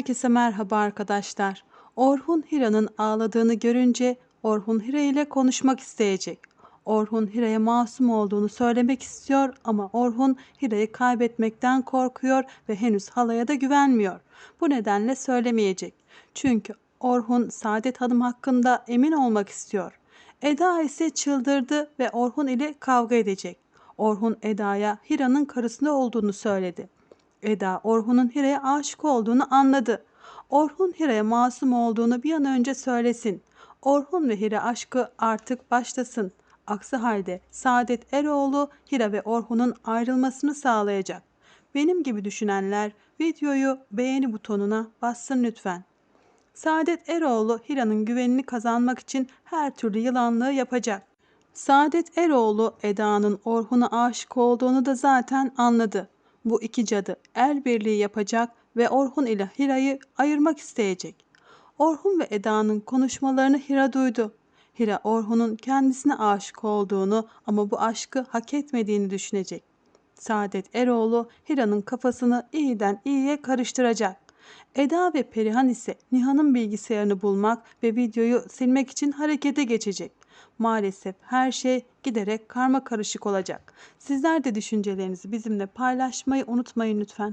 Herkese merhaba arkadaşlar. Orhun Hira'nın ağladığını görünce Orhun Hira ile konuşmak isteyecek. Orhun Hira'ya masum olduğunu söylemek istiyor ama Orhun Hira'yı kaybetmekten korkuyor ve henüz halaya da güvenmiyor. Bu nedenle söylemeyecek. Çünkü Orhun Saadet Hanım hakkında emin olmak istiyor. Eda ise çıldırdı ve Orhun ile kavga edecek. Orhun Eda'ya Hira'nın karısında olduğunu söyledi. Eda Orhun'un Hira'ya aşık olduğunu anladı. Orhun Hira'ya masum olduğunu bir an önce söylesin. Orhun ve Hira aşkı artık başlasın. Aksi halde Saadet Eroğlu Hira ve Orhun'un ayrılmasını sağlayacak. Benim gibi düşünenler videoyu beğeni butonuna bassın lütfen. Saadet Eroğlu Hira'nın güvenini kazanmak için her türlü yılanlığı yapacak. Saadet Eroğlu Eda'nın Orhun'a aşık olduğunu da zaten anladı. Bu iki cadı el birliği yapacak ve Orhun ile Hira'yı ayırmak isteyecek. Orhun ve Eda'nın konuşmalarını Hira duydu. Hira Orhun'un kendisine aşık olduğunu ama bu aşkı hak etmediğini düşünecek. Saadet Eroğlu Hira'nın kafasını iyiden iyiye karıştıracak. Eda ve Perihan ise Nihan'ın bilgisayarını bulmak ve videoyu silmek için harekete geçecek. Maalesef her şey giderek karma karışık olacak. Sizler de düşüncelerinizi bizimle paylaşmayı unutmayın lütfen.